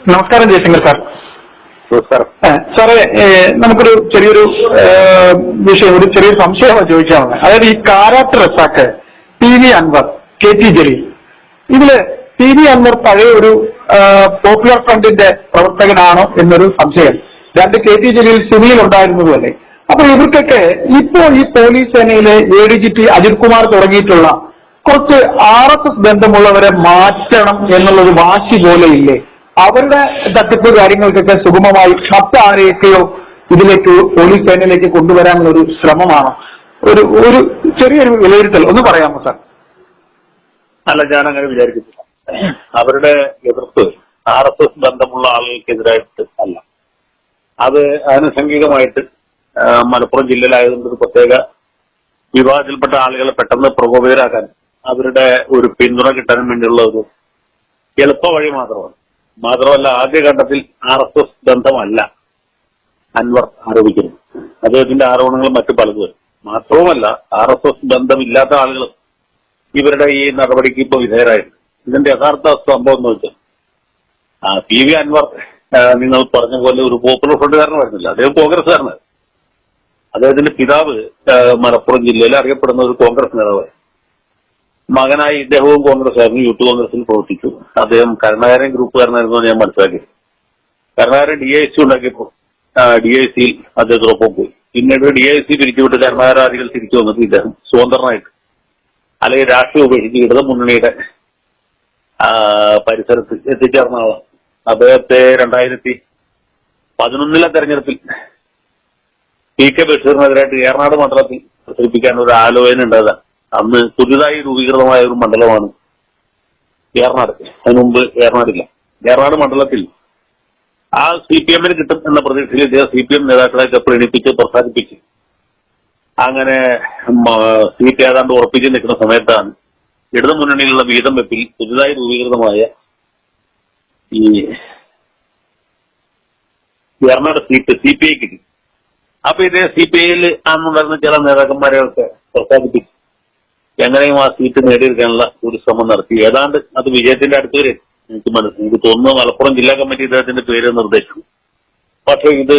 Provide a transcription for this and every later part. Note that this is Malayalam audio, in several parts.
നമസ്കാരം ജയശങ്കർ സാർ. സാറേ നമുക്കൊരു ചെറിയൊരു വിഷയം ഒരു ചെറിയൊരു സംശയമാണ് ചോദിക്കാവുന്നത് അതായത് ഈ Karat Razak P V Anvar K T Jaleel. ഇതിൽ പി വി അൻവർ പഴയ ഒരു പോപ്പുലർ ഫ്രണ്ടിന്റെ പ്രവർത്തകനാണോ എന്നൊരു സംശയം. രണ്ട് കെ ടി ജലീൽ സിവിയിൽ ഉണ്ടായിരുന്നതുമല്ലേ അപ്പൊ ഇവർക്കൊക്കെ ഇപ്പോ ഈ പോലീസ് സേനയിലെ A D G P Ajith Kumar തുടങ്ങിയിട്ടുള്ള കുറച്ച് ആർ എസ് എസ് ബന്ധമുള്ളവരെ മാറ്റണം എന്നുള്ളൊരു വാശി പോലെ ഇല്ലേ? അവരുടെ തട്ടിപ്പ് കാര്യങ്ങൾക്കൊക്കെ സുഗമമായി മറ്റാരെയൊക്കെയോ ഇതിലേക്ക് പോലീസ് സേനയിലേക്ക് കൊണ്ടുവരാനുള്ള ഒരു ശ്രമമാണ്. ഒരു ഒരു ചെറിയൊരു വിലയിരുത്തൽ ഒന്ന് പറയാമോ സാർ? അല്ല ഞാൻ അങ്ങനെ വിചാരിക്കുന്നില്ല. അവരുടെ എതിർപ്പ് ആർ എസ് എസ് ബന്ധമുള്ള ആളുകൾക്കെതിരായിട്ട് അല്ല. അത് ആനുഷംഗികമായിട്ട് മലപ്പുറം ജില്ലയിലായതുകൊണ്ട് ഒരു പ്രത്യേക വിഭാഗത്തിൽപ്പെട്ട ആളുകളെ പെട്ടെന്ന് പ്രകോപിതരാക്കാൻ അവരുടെ ഒരു പിന്തുണ കിട്ടാനും വേണ്ടിയുള്ള ഒരു എളുപ്പ വഴി മാത്രമാണ്. മാത്രമല്ല ആദ്യഘട്ടത്തിൽ ആർ എസ് എസ് ബന്ധമല്ല. അൻവർ ആരോപിക്കുന്നു. അദ്ദേഹത്തിന്റെ ആരോപണങ്ങൾ മറ്റു പലതും. മാത്രവുമല്ല ആർ എസ് എസ് ബന്ധമില്ലാത്ത ആളുകൾ ഇവരുടെ ഈ നടപടിക്ക് ഇപ്പോൾ വിധേയരായിട്ടുണ്ട് ഇതിന്റെ യഥാർത്ഥ സംഭവം എന്ന് വെച്ചാൽ പി വി അൻവർ നിങ്ങൾ പറഞ്ഞ പോലെ ഒരു പോപ്പുലർ ഫ്രണ്ടുകാരനായിരുന്നില്ല. അദ്ദേഹം കോൺഗ്രസ്സുകാരനാണ് അദ്ദേഹത്തിന്റെ പിതാവ് മലപ്പുറം ജില്ലയിൽ അറിയപ്പെടുന്ന ഒരു കോൺഗ്രസ് നേതാവാണ് മകനായി ഇദ്ദേഹവും കോൺഗ്രസ് ആയിരുന്നു യൂത്ത് കോൺഗ്രസിൽ പ്രവർത്തിച്ചു. അദ്ദേഹം കരുണാകരൻ ഗ്രൂപ്പുകാരനായിരുന്നു ഞാൻ മനസ്സിലാക്കി. കരുണാകരൻ ഡി ഐ സി ഉണ്ടാക്കിയപ്പോൾ ഡി ഐ സിയിൽ അദ്ദേഹത്തോടൊപ്പം പോയി. പിന്നീട് ഡി ഐ സി പിരിച്ചുവിട്ട് കരുണാകരാദികൾ തിരിച്ചു വന്നിട്ട് ഇദ്ദേഹം സ്വതന്ത്രനായിട്ട് അല്ലെങ്കിൽ രാഷ്ട്രീയം ഉപേക്ഷിച്ച് ഇടത് മുന്നണിയുടെ പരിസരത്ത് എത്തിച്ചേർന്ന ആളാണ് അദ്ദേഹത്തെ രണ്ടായിരത്തി പതിനൊന്നിലെ തെരഞ്ഞെടുപ്പിൽ പി കെ ബഷീറിനെതിരായിട്ട് ഏറനാട് മണ്ഡലത്തിൽ പ്രസരിപ്പിക്കാൻ ഒരു ആലോചന ഉണ്ടായതാണ്. അന്ന് പുതിയതായി രൂപീകൃതമായ ഒരു മണ്ഡലമാണ് ഏറനാട്. അതിന് മുമ്പ് ഏറനാടില്ല. ഏറനാട് മണ്ഡലത്തിൽ ആ സി പി എമ്മിന് കിട്ടും എന്ന പ്രതീക്ഷയിൽ ഇദ്ദേഹം സി പി എം നേതാക്കളെയൊക്കെ പ്രീണിപ്പിച്ച് പ്രസാദിപ്പിച്ച് അങ്ങനെ സീറ്റ് ഏതാണ്ട് ഉറപ്പിച്ച് നിൽക്കുന്ന സമയത്താണ് ഇടതു മുന്നണിയിലുള്ള വീതം വെപ്പിൽ പുതുതായി രൂപീകൃതമായ ഈ Eranad seat C P I കിട്ടി. അപ്പൊ ഇതേ സി പി ഐയിൽ അന്നുണ്ടായിരുന്ന ചില നേതാക്കന്മാരെയൊക്കെ പ്രഖ്യാപിപ്പിച്ചു എങ്ങനെയും ആ സീറ്റ് നേടിയെടുക്കാനുള്ള ഒരു ശ്രമം നടത്തി. ഏതാണ്ട് അത് വിജയത്തിന്റെ അടുത്ത് വരെ എനിക്ക് മനസ്സിലായി എനിക്ക് തോന്നുന്നു മലപ്പുറം ജില്ലാ കമ്മിറ്റി ഇദ്ദേഹത്തിന്റെ പേര് നിർദ്ദേശിച്ചു. പക്ഷേ ഇത്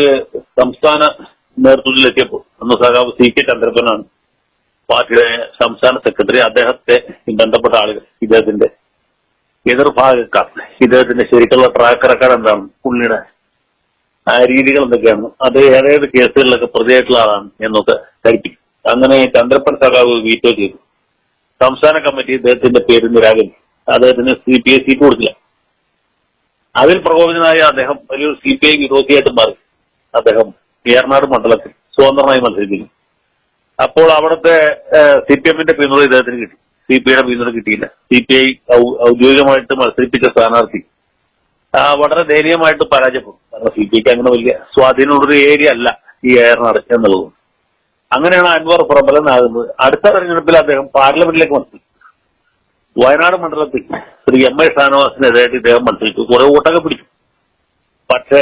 സംസ്ഥാന നേതൃത്വത്തിലെത്തിയപ്പോൾ അന്ന് സഖാവ് സി കെ ചന്ദ്രപ്പനാണ് പാർട്ടിയുടെ സംസ്ഥാന സെക്രട്ടറി. അദ്ദേഹത്തെ ബന്ധപ്പെട്ട ആളുകൾ ഇദ്ദേഹത്തിന്റെ എതിർഭാഗക്കാർ ഇദ്ദേഹത്തിന്റെ ശരിക്കുള്ള ട്രാക്ക് റെക്കോർഡ് എന്താണ്? പുള്ളിയുടെ രീതികൾ എന്തൊക്കെയാണ്? അത് ഏതേത് കേസുകളിലൊക്കെ പ്രതിയായിട്ടുള്ള ആളാണ് എന്നൊക്കെ ധരിപ്പിക്കും. അങ്ങനെ ചന്ദ്രപ്പൻ സഖാവ് വീറ്റോ ചെയ്തു സംസ്ഥാന കമ്മിറ്റി ഇദ്ദേഹത്തിന്റെ പേര് നിരാകരിച്ചു അദ്ദേഹത്തിന് സി പി ഐ സീറ്റ് കൊടുത്തില്ല. അതിൽ പ്രകോപിതനായ അദ്ദേഹം വലിയൊരു സി പി ഐ വിരോധിയായിട്ട് മാറി. അദ്ദേഹം ഏറനാട് മണ്ഡലത്തിൽ സ്വതന്ത്രമായി മത്സരിക്കുന്നു. അപ്പോൾ അവിടുത്തെ സി പി എമ്മിന്റെ പിന്തുണ ഇദ്ദേഹത്തിന് കിട്ടി. സി പി ഐയുടെ പിന്തുണ കിട്ടിയില്ല. സി പി ഐ ഔദ്യോഗികമായിട്ട് മത്സരിപ്പിച്ച സ്ഥാനാർത്ഥി വളരെ ദയനീയമായിട്ട് പരാജയപ്പെടും കാരണം സി പി ഐക്ക് അങ്ങനെ വലിയ സ്വാധീനമുള്ളൊരു ഏരിയ അല്ല ഈ ഏറനാട് എന്നുള്ളത്. അങ്ങനെയാണ് അൻവർ പ്രബലനാകുന്നത് അടുത്ത തെരഞ്ഞെടുപ്പിൽ അദ്ദേഹം പാർലമെന്റിലേക്ക് മത്സരിച്ചു. വയനാട് മണ്ഡലത്തിൽ ശ്രീ എം ഐ ഷാനവാസിനെതിരായിട്ട് ഇദ്ദേഹം മത്സരിച്ചു. കുറെ വോട്ടൊക്കെ പിടിച്ചു. പക്ഷേ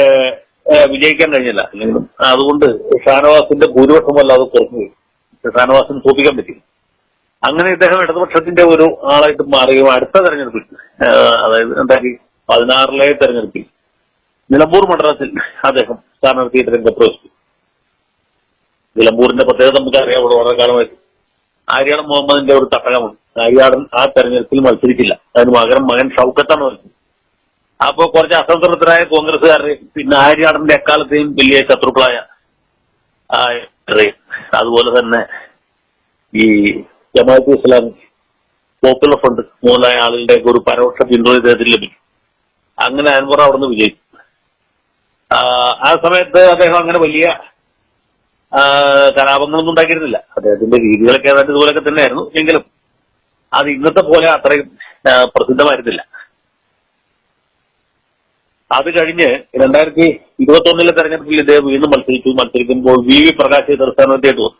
വിജയിക്കാൻ കഴിഞ്ഞില്ല. അല്ലെങ്കിലും അതുകൊണ്ട് ഷാനവാസിന്റെ ഭൂരിപക്ഷം വല്ലാതെ കുറഞ്ഞു. ഷാനവാസിന് തോപ്പിക്കാൻ പറ്റില്ല അങ്ങനെ ഇദ്ദേഹം ഇടതുപക്ഷത്തിന്റെ ഒരു ആളായിട്ട് മാറുകയും അടുത്ത തെരഞ്ഞെടുപ്പിൽ അതായത് എന്താക്കി പതിനാറിലെ തെരഞ്ഞെടുപ്പിൽ നിലമ്പൂർ മണ്ഡലത്തിൽ അദ്ദേഹം സ്ഥാനാർത്ഥിയായിട്ട് രംഗപ്രവേശിച്ചു. നിലമ്പൂരിന്റെ പ്രത്യേകത നമുക്ക് അറിയാവുള്ളൂ വളരെ കാലമായിട്ട്. ആര്യാടൻ മുഹമ്മദിന്റെ ഒരു തട്ടകമുണ്ട്. ആര്യാടൻ ആ തെരഞ്ഞെടുപ്പിൽ മത്സരിക്കില്ല. അതിന് പകരം മകൻ ഷൗക്കത്താണ് മത്സരിച്ചത്. അപ്പോ കുറച്ച് അസംതൃപ്തരായ കോൺഗ്രസ്സുകാരെ പിന്നെ ആര്യാടന്റെ എക്കാലത്തെയും വലിയ ശത്രുക്കളായ അതുപോലെ തന്നെ ഈ ജമാഅത്ത് ഇസ്ലാം പോപ്പുലർ ഫ്രണ്ട് മുതലായ ആളുകളുടെ ഒരു പരോക്ഷ പിന്തുണ ലഭിക്കും. അങ്ങനെ അൻവർ അവിടുന്ന് വിജയിച്ചു. ആ, സമയത്ത് അദ്ദേഹം അങ്ങനെ വലിയ കലാപങ്ങളൊന്നും ഉണ്ടാക്കിയിരുന്നില്ല. അദ്ദേഹത്തിന്റെ രീതികളൊക്കെ ഏതാണ്ട് ഇതുപോലൊക്കെ തന്നെയായിരുന്നു. എങ്കിലും അത് ഇന്നത്തെ പോലെ അത്രയും പ്രസിദ്ധമായിരുന്നില്ല. അത് കഴിഞ്ഞ് രണ്ടായിരത്തി ഇരുപത്തി ഒന്നിലെ തെരഞ്ഞെടുപ്പിൽ ഇദ്ദേഹം വീണ്ടും മത്സരിച്ചു. മത്സരിക്കുമ്പോൾ വി വി പ്രകാശ് എതിർ സ്ഥാനാർത്ഥിയായിട്ട് വന്നു.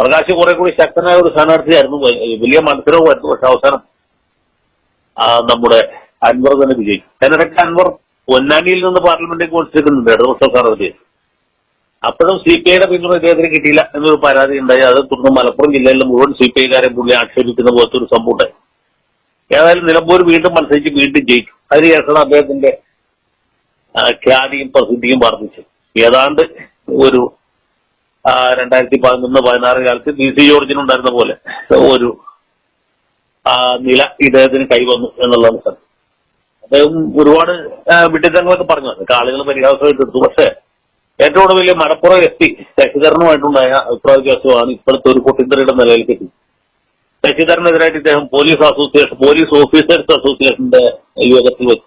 പ്രകാശ് കുറെ കൂടി ശക്തനായ ഒരു സ്ഥാനാർത്ഥിയായിരുന്നു. വലിയ മത്സരവുമായിരുന്നു. പക്ഷെ അവസാനം നമ്മുടെ അൻവർ തന്നെ വിജയിച്ചു. അതിനിടയ്ക്ക് അൻവർ പൊന്നാനിയിൽ നിന്ന് പാർലമെന്റിലേക്ക് മത്സരിക്കുന്നുണ്ട്. ഇടതുപക്ഷ സ്ഥാനാർത്ഥി അപ്പോഴും സി പി ഐയുടെ പിന്തുണ ഇദ്ദേഹത്തിന് കിട്ടിയില്ല എന്നൊരു പരാതി ഉണ്ടായി. അത് തുടർന്ന് മലപ്പുറം ജില്ലയിലെ മുഴുവൻ സി പി ഐക്കാരെ പുള്ളി ആക്ഷേപിക്കുന്ന പോലത്തെ ഒരു സംഭവം ഉണ്ടായി ഏതായാലും നിലമ്പൂർ വീണ്ടും മത്സരിച്ച് വീണ്ടും ജയിച്ചു അതിനുശേഷമാണ് അദ്ദേഹത്തിന്റെ ഖ്യാതിയും പ്രസിദ്ധിയും വർദ്ധിച്ചു ഏതാണ്ട് ഒരു രണ്ടായിരത്തി പതിനൊന്ന് പതിനാറ് കാലത്ത് ബി സി ജോർജിനുണ്ടായിരുന്ന പോലെ ഒരു നില ഇദ്ദേഹത്തിന് കൈവന്നു എന്നുള്ളതാണ് സത്യം. അദ്ദേഹം ഒരുപാട് വിട്ടിത്തങ്ങളൊക്കെ പറഞ്ഞു. കാളുകൾ പരിഹാസമായിട്ട് എടുത്തു. പക്ഷേ ഏറ്റവും വലിയ മലപ്പുറം പി ശശിധരനുമായിട്ടുണ്ടായ അഭിപ്രായ വ്യത്യാസമാണ് ഇപ്പോഴത്തെ ഒരു പൊട്ടിത്തെറിയുടെ നിലയിലേക്ക് എത്തി. ശശിധരനെതിരായിട്ട് ഇദ്ദേഹം പോലീസ് അസോസിയേഷൻ പോലീസ് ഓഫീസേഴ്സ് അസോസിയേഷന്റെ യോഗത്തിൽ വെച്ച്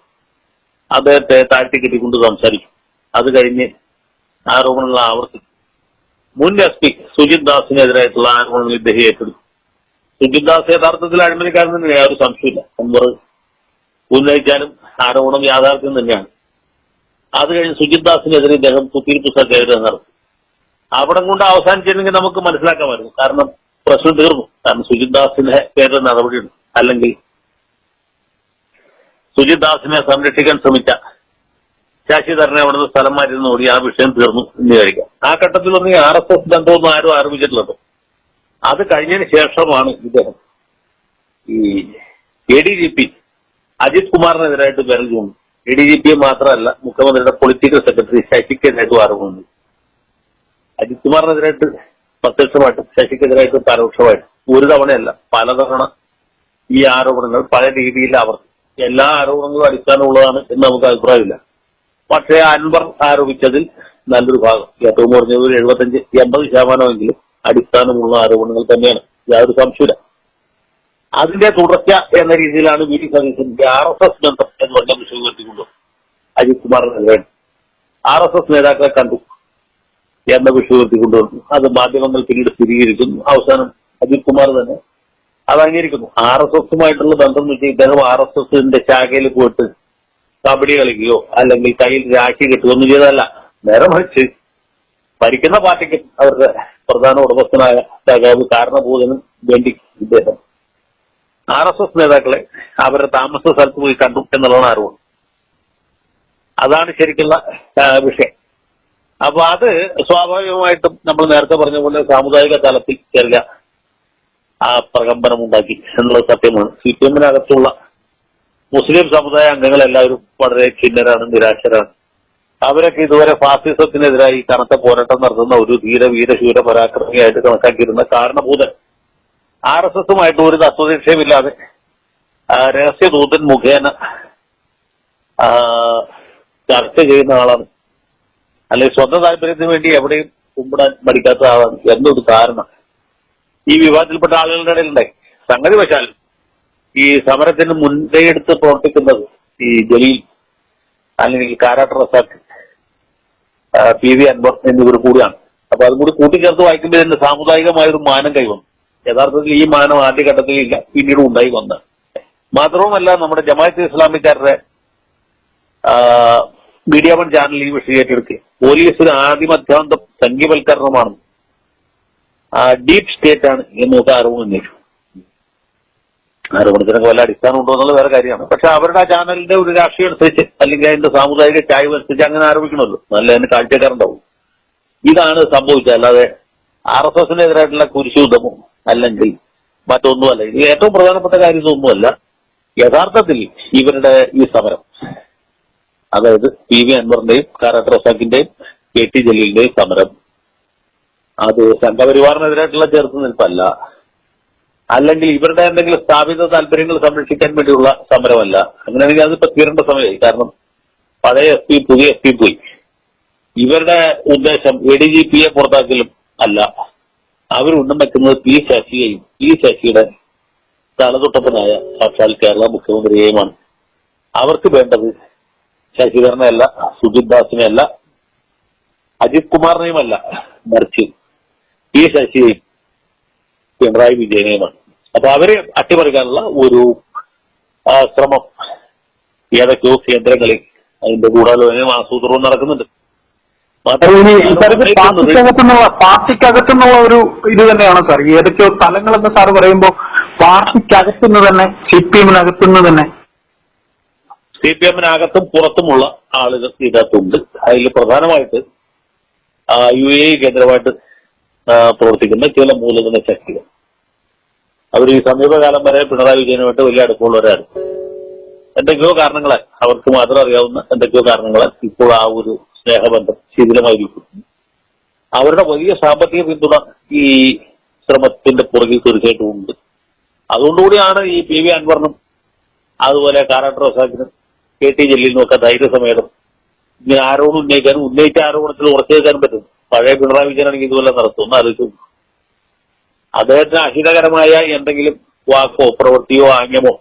അദ്ദേഹത്തെ താഴ്ത്തി കെട്ടിക്കൊണ്ട് സംസാരിക്കും അത് കഴിഞ്ഞ് ആരോപണങ്ങൾ ആവർത്തിക്കും മുൻ എസ് പി സുജിത് ദാസിനെതിരായിട്ടുള്ള ആരോപണങ്ങൾ ഇദ്ദേഹം ഏറ്റെടുത്തു. സുജിത് ദാസ് യഥാർത്ഥത്തിൽ അഴിമതിക്കാരൻ തന്നെയാണ് ഒരു സംശയമില്ല അൻവർ ഉന്നയിച്ചാലും ആരോപണം യാഥാർത്ഥ്യം തന്നെയാണ്. അത് കഴിഞ്ഞ് സുജിത് ദാസിനെതിരെ ഇദ്ദേഹം കുത്തിയിരിപ്പ് സത്യാഗ്രഹം നടത്തി. അവിടെ കൊണ്ട് അവസാനിച്ചിരുന്നെങ്കിൽ നമുക്ക് മനസ്സിലാക്കാമായിരുന്നു. കാരണം പ്രശ്നം തീർന്നു. കാരണം സുജിത് ദാസിന്റെ പേരിൽ നടപടിയുണ്ട്. അല്ലെങ്കിൽ സുജിത് ദാസിനെ സംരക്ഷിക്കാൻ ശ്രമിച്ച ശശിധരനെ അവിടുന്ന് സ്ഥലം മാറ്റുന്നതോടെ ആ വിഷയം തീർന്നു എന്ന് വിചാരിക്കാം. ആ ഘട്ടത്തിൽ ഒന്നും ആർ എസ് എസ് ബന്ധമൊന്നും ആരും ആരംഭിച്ചിട്ടില്ലല്ലോ അത് കഴിഞ്ഞതിന് ശേഷമാണ് ഇദ്ദേഹം ഈ A D G P Ajith കുമാറിനെതിരായിട്ട് വിരൽ ചൂണ്ടും എ ഡി ജി പി മാത്രമല്ല മുഖ്യമന്ത്രിയുടെ പൊളിറ്റിക്കൽ സെക്രട്ടറി ശശിക്കെതിരായിട്ടും ആരോപണമുണ്ട് അജിത് കുമാറിനെതിരായിട്ട് പ്രത്യക്ഷമായിട്ടും ശശിക്കെതിരായിട്ട് പരോക്ഷമായിട്ട് ഒരു തവണയല്ല പലതവണ ഈ ആരോപണങ്ങൾ പല രീതിയിൽ അവർ എല്ലാ ആരോപണങ്ങളും അടിസ്ഥാനമുള്ളതാണ് എന്ന് നമുക്ക് അഭിപ്രായമില്ല. പക്ഷേ അൻവർ ആരോപിച്ചതിൽ നല്ലൊരു ഭാഗം. ഏറ്റവും കുറഞ്ഞത് ഒരു എഴുപത്തഞ്ച് എൺപത് ശതമാനമെങ്കിലും അടിസ്ഥാനമുള്ള ആരോപണങ്ങൾ തന്നെയാണ്. യാതൊരു സംശയമില്ല അതിന്റെ തുടർച്ച എന്ന രീതിയിലാണ് വി ഡി സതീശന്റെ ആർ എസ് എസ് ബന്ധം എന്ന് പറഞ്ഞ വിഷയം ഉയർത്തിക്കൊണ്ടു അജിത് ആർ എസ് എസ് നേതാക്കളെ കണ്ടു എന്ന വിഷയം ഉയർത്തിക്കൊണ്ടുവന്നു അത് മാധ്യമങ്ങൾ പിന്നീട് സ്ഥിരീകരിക്കുന്നു. അവസാനം അജിത് കുമാർ തന്നെ അത് അംഗീകരിക്കുന്നു. ആർ എസ് എസുമായിട്ടുള്ള ബന്ധം എന്ന് വെച്ചാൽ ഇദ്ദേഹം ആർ എസ് എസിന്റെ ശാഖയിൽ പോയിട്ട് കബഡി കളിക്കുകയോ അല്ലെങ്കിൽ കയ്യിൽ രാശി കിട്ടുകയൊന്നും ചെയ്തതല്ല. നേരെ മറിച്ച് ഭരിക്കുന്ന പാർട്ടിക്ക് അവരുടെ പ്രധാന ഉടമസ്ഥനായ കാരണബോധനം വേണ്ടി ഇദ്ദേഹം ആർ എസ് എസ് നേതാക്കളെ അവരുടെ താമസ സ്ഥലത്ത് പോയി കണ്ടു എന്നുള്ളതാണ് അറിവ്. അതാണ് ശരിക്കുള്ള വിഷയം. അപ്പൊ അത് സ്വാഭാവികമായിട്ടും നമ്മൾ നേരത്തെ പറഞ്ഞ പോലെ സാമുദായിക തലത്തിൽ ചെറിയ ആ പ്രകമ്പനം ഉണ്ടാക്കി എന്നുള്ളത് സത്യമാണ്. സി പി എമ്മിനകത്തുള്ള മുസ്ലിം സമുദായ അംഗങ്ങൾ എല്ലാവരും വളരെ ഖിന്നരാണ് നിരാശരാണ്. അവരൊക്കെ ഇതുവരെ ഫാസിസത്തിനെതിരായി കനത്ത പോരാട്ടം നടത്തുന്ന ഒരു ധീര വീരശൂര പരാക്രമിയായിട്ട് കണക്കാക്കിയിരുന്ന കാരണഭൂതൻ ആർ എസ് എസുമായിട്ട് ഒരു തത്വനിക്ഷേപമില്ലാതെ രഹസ്യദൂതൻ മുഖേന ചർച്ച ചെയ്യുന്ന ആളാണ്. അല്ലെങ്കിൽ സ്വന്തം താല്പര്യത്തിന് വേണ്ടി എവിടെയും കുമ്പിടാൻ മടിക്കാത്ത ആളാണ്. എന്നൊരു കാരണം ഈ വിവാദത്തിൽപ്പെട്ട ആളുകളുടെ ഇടയിലുണ്ടായി സംഗതി വശാൽ ഈ സമരത്തിന് മുൻകൈയെടുത്ത് പ്രവർത്തിക്കുന്നത് ഈ ജലീൽ അല്ലെങ്കിൽ കാരാട്ട് റസാഖ് ആ, പി വി അൻവർ എന്നിവർ കൂടിയാണ്. അപ്പൊ അതും കൂടി കൂട്ടിച്ചേർത്ത് വായിക്കുമ്പോൾ ഇതിന്റെ സാമുദായികമായ ഒരു മാനം കൈവന്നു. യഥാർത്ഥത്തിൽ ഈ മാനം ആദ്യഘട്ടത്തിൽ ഇല്ല. പിന്നീട് ഉണ്ടായി വന്ന്. മാത്രവുമല്ല നമ്മുടെ ജമാഅത്ത് ഇസ്ലാമിക്കാരുടെ മീഡിയ വൺ ചാനൽ ഈ വിഷയം ഏറ്റെടുക്കുക. പോലീസിന് ആദ്യമധ്യാന്തം സംഘീവൽക്കരണമാണ്. ഡീപ് സ്റ്റേറ്റ് ആണ് എന്നൊക്കെ ആരോപണം ഉന്നയിച്ചു ആരോപണത്തിനൊക്കെ വല്ല അടിസ്ഥാനം ഉണ്ടോ എന്നുള്ള വേറെ കാര്യമാണ്. പക്ഷെ അവരുടെ ആ ചാനലിന്റെ ഒരു രാഷ്ട്രീയം അനുസരിച്ച് അല്ലെങ്കിൽ അതിന്റെ സാമുദായിക ചായ്വ് അനുസരിച്ച് അങ്ങനെ ആരോപിക്കണമല്ലോ. നല്ല അതിന് കാഴ്ചക്കാരുണ്ടാവും. ഇതാണ് സംഭവിച്ചത്. അല്ലാതെ ആർ എസ് എസിനെതിരായിട്ടുള്ള കുരിശുദ്ധമോ അല്ലെങ്കിൽ മറ്റൊന്നുമല്ല. ഇത് ഏറ്റവും പ്രധാനപ്പെട്ട കാര്യം ഇതൊന്നുമല്ല. യഥാർത്ഥത്തിൽ ഇവരുടെ ഈ സമരം അതായത് പി വി അൻവറിന്റെയും കാരാട്ട് റസാഖിന്റെയും കെ ടി ജലീലിന്റെയും സമരം അത് സംഘപരിവാറിനെതിരായിട്ടുള്ള ചെറുത്ത് നിൽപ്പല്ല. അല്ലെങ്കിൽ ഇവരുടെ എന്തെങ്കിലും സ്ഥാപിത താല്പര്യങ്ങൾ സംരക്ഷിക്കാൻ വേണ്ടിയുള്ള സമരമല്ല. അങ്ങനെയാണെങ്കിൽ അതിപ്പോ തീരേണ്ട സമയമായി. കാരണം പഴയ എസ് പി പുതിയ എസ് പി പോയി. ഇവരുടെ ഉദ്ദേശം എ ഡി ജി പിയെ പുറത്താക്കലും അല്ല. ഉന്നം വെക്കുന്നത് പി ശശിയെയും പി ശശിയുടെ തലതൊട്ടപ്പനായ സാക്ഷാൽ കേരള മുഖ്യമന്ത്രിയെയുമാണ്. അവർക്ക് വേണ്ടത് ശശിധരനെയല്ല സുജിത് ദാസിനെയല്ല അജിത് കുമാറിനെയുമല്ല മറിച്ച് പി ശശിയെയും പിണറായി വിജയനെയുമാണ്. അപ്പൊ അവരെ അട്ടിമറിക്കാനുള്ള ഒരു ശ്രമം ഏതൊക്കെയോ കേന്ദ്രങ്ങളിൽ അതിന്റെ ഗൂഢാലോചനയും ആസൂത്രണവും നടക്കുന്നുണ്ട്. ഇത്തരത്തിൽ പാർട്ടിക്കകത്തുനിന്നുള്ള പാർട്ടിക്കകത്തുനിന്നുള്ള ഒരു ഇത് തന്നെയാണ് സാർ. ഏതൊക്കെയോ സ്ഥലങ്ങളെന്ന് സാർ പറയുമ്പോൾ പാർട്ടിക്കകത്തുനിന്ന് തന്നെ സി പി എമ്മിനകത്തുനിന്ന് തന്നെ. സി പി എമ്മിനകത്തും പുറത്തുമുള്ള ആളുകൾ ഇതിനകത്തുണ്ട്. അതിൽ പ്രധാനമായിട്ട് യു എ കേന്ദ്രമായിട്ട് പ്രവർത്തിക്കുന്ന ചില മൂലധന ശക്തികൾ. അവർ ഈ സമീപകാലം വരെ പിണറായി വിജയനുമായിട്ട് വലിയ അടുപ്പമുള്ളവരാണ്. എന്തൊക്കെയോ കാരണങ്ങളെ അവർക്ക് മാത്രം അറിയാവുന്ന എന്തൊക്കെയോ കാരണങ്ങളെ ഇപ്പോൾ ആ ഒരു സ്നേഹബന്ധം ശിഥിലമായിരിക്കും അവരുടെ വലിയ സാമ്പത്തിക പിന്തുണ ഈ ശ്രമത്തിന്റെ പുറകിൽ തീർച്ചയായിട്ടും ഉണ്ട്. അതുകൊണ്ടുകൂടിയാണ് ഈ പി വി അൻവറിനും അതുപോലെ കാരാട്ട് റസാഖിനും കെ ടി ജലീലിനും ഒക്കെ ധൈര്യസമേതം ഇങ്ങനെ ആരോട് ഉന്നയിക്കാനും ഉന്നയിച്ച ആരോപണത്തിൽ ഉറച്ചു വെക്കാനും പറ്റും. പഴയ പിണറായി വിജയനാണെങ്കിൽ ഇതുപോലെ നടത്തും ആലോചിച്ചു അദ്ദേഹത്തിന് അഹിതകരമായ എന്തെങ്കിലും വാക്കോ പ്രവൃത്തിയോ ആംഗ്യമോ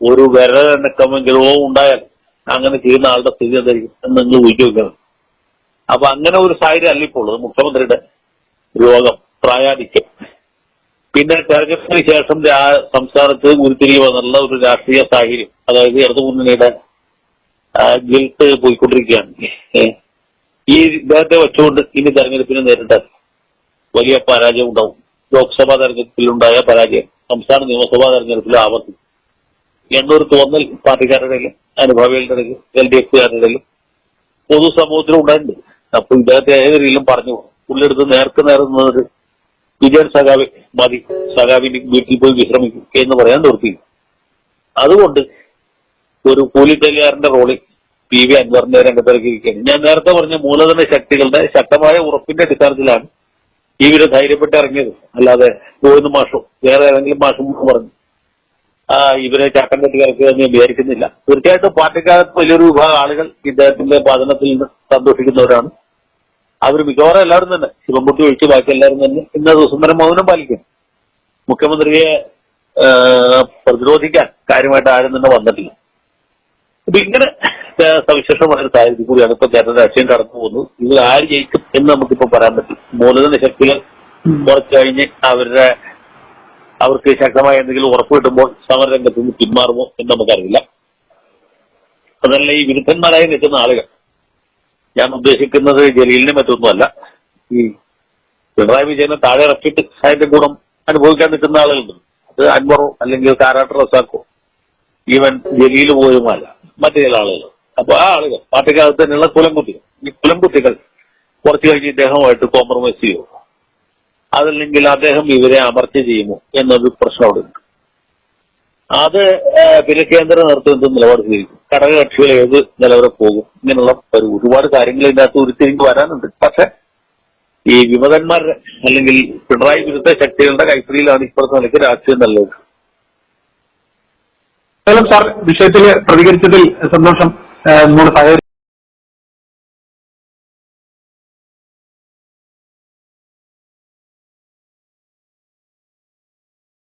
ഒരു വിരലെണ്ണക്കമെങ്കിലോ ഉണ്ടായാൽ അങ്ങനെ ചെയ്യുന്ന ആളുടെ സ്ഥിതി എന്തായിരിക്കും എന്ന് നിങ്ങൾ വെക്കണം അപ്പൊ അങ്ങനെ ഒരു സാഹചര്യം അല്ല ഇപ്പോൾ ഉള്ളത് മുഖ്യമന്ത്രിയുടെ രോഗം പ്രായാധിക്യം. പിന്നെ തെരഞ്ഞെടുപ്പിന് ശേഷം സംസ്ഥാനത്ത് ഉരുത്തിരിവ് വന്നുള്ള ഒരു രാഷ്ട്രീയ സാഹചര്യം. അതായത് ഇടതു മുന്നണിയുടെ ഗിൽട്ട് പോയിക്കൊണ്ടിരിക്കുകയാണ്. ഈ ഇദ്ദേഹത്തെ വെച്ചുകൊണ്ട് ഇനി തെരഞ്ഞെടുപ്പിനെ നേരിട്ടാൽ വലിയ പരാജയം ഉണ്ടാവും. ലോക്സഭാ തെരഞ്ഞെടുപ്പിലുണ്ടായ പരാജയം സംസ്ഥാന നിയമസഭാ തെരഞ്ഞെടുപ്പിൽ ആവർത്തിക്കും. എന്നൊരു തോന്നൽ പാർട്ടിക്കാരുടെ ഇടയിലും അനുഭാവികളുടെ ഇടയിലും എൽ ഡി എഫുകാരുടെ ഇടയിലും. പൊതുസമൂഹത്തിലും ഉണ്ടായിട്ടുണ്ട് അപ്പൊ ഇദ്ദേഹത്തെ ഏത് രീതിയിലും പറഞ്ഞു പുള്ളിയെടുത്ത് നേർക്ക് നേരുന്നത് വിജയൻ സഖാവി മതി. സഖാവിന്റെ വീട്ടിൽ പോയി വിശ്രമിക്കും എന്ന് പറയാൻ നിർത്തി അതുകൊണ്ട് ഒരു കൂലിത്തല്ലുകാരന്റെ റോളിൽ പി വി അൻവറിന്റെ രംഗത്തിറക്കിയിരിക്കുകയാണ്. ഞാൻ നേരത്തെ പറഞ്ഞ മൂലധന ശക്തികളുടെ ശക്തമായ ഉറപ്പിന്റെ അടിസ്ഥാനത്തിലാണ് ഇവർ ധൈര്യപ്പെട്ട് ഇറങ്ങിയത്. അല്ലാതെ ഗോവിന്ദ് മാഷോ വേറെ ഏതെങ്കിലും മാഷും പറഞ്ഞു. ഇവരെ ചാട്ടം കെട്ടി ഇറക്കുക എന്ന് വിചാരിക്കുന്നില്ല. തീർച്ചയായിട്ടും പാർട്ടിക്കാർക്ക് വലിയൊരു വിഭാഗം ആളുകൾ ഇദ്ദേഹത്തിന്റെ പതനത്തിൽ നിന്ന് സന്തോഷിക്കുന്നവരാണ്. അവർ മിക്കവാറും എല്ലാവരും തന്നെ. ശിവൻകുട്ടി ഒഴിച്ച് ബാക്കി എല്ലാവരും തന്നെ. ഇന്ന ദിവസം വരെ മൗനം പാലിക്കും. മുഖ്യമന്ത്രിയെ പ്രതിരോധിക്കാൻ കാര്യമായിട്ട് ആരും തന്നെ വന്നിട്ടില്ല. അപ്പൊ ഇങ്ങനെ സവിശേഷമായ ഒരു സാഹചര്യം കൂടിയാണ് ഇപ്പൊ കേരള രാഷ്ട്രീയം കടന്നു പോകുന്നത്. ഇതിൽ ആര് ജയിക്കും എന്ന് നമുക്കിപ്പോ പറയാൻ പറ്റും. മൂലധന ശക്തികൾ കുറച്ച് കഴിഞ്ഞ് അവരുടെ അവർക്ക് ശക്തമായ എന്തെങ്കിലും ഉറപ്പ് കിട്ടുമ്പോൾ സമരരംഗത്ത് നിന്ന് പിന്മാറുമോ എന്ന് നമുക്കറിയില്ല. അതല്ല ഈ വിരുദ്ധന്മാരായി നിൽക്കുന്ന ആളുകൾ. ഞാൻ ഉദ്ദേശിക്കുന്നത് ജലീലിനെ മറ്റൊന്നുമല്ല. ഈ പിണറായി വിജയനെ താഴെ ഇറക്കിയിട്ട് അതിന്റെ ഗുണം അനുഭവിക്കാൻ നിൽക്കുന്ന ആളുകളുണ്ട്. അത് അൻവറോ അല്ലെങ്കിൽ കാരാട്ട് റസാക്കോ. ഈവൻ ജലീൽ പോലുമല്ല മറ്റു ചില ആളുകൾ. അപ്പൊ ആ ആളുകൾ പാർട്ടിക്കകത്ത് തന്നെയുള്ള കുലംകുട്ടികൾ ഈ കുലംകുട്ടികൾ കുറച്ചു കഴിഞ്ഞ് ഇദ്ദേഹമായിട്ട് കോംപ്രമൈസ് ചെയ്യുമോ അതല്ലെങ്കിൽ അദ്ദേഹം ഇവരെ അമർച്ച ചെയ്യുമോ എന്നൊരു പ്രശ്നം അവിടെ ഉണ്ട്. അത് പിന്നെ കേന്ദ്ര നേതൃത്വം നിലപാട് സ്വീകരിക്കും ഘടകകക്ഷികൾ ഏത് നിലവരെ പോകും? ഇങ്ങനെയുള്ള ഒരു ഒരുപാട് കാര്യങ്ങൾ ഇതിനകത്ത് ഉരുത്തിരിഞ്ഞ് വരാനുണ്ട്. പക്ഷെ ഈ വിമതന്മാരുടെ അല്ലെങ്കിൽ പിണറായി വിരുദ്ധ ശക്തികളുടെ കൈപ്പിടിയിലാണ് ഇപ്പോഴത്തെ നിലയ്ക്ക് രാഷ്ട്രീയം നല്ലത്. സാർ വിഷയത്തിൽ പ്രതികരിച്ചതിൽ സന്തോഷം. നമ്മുടെ സഹകരി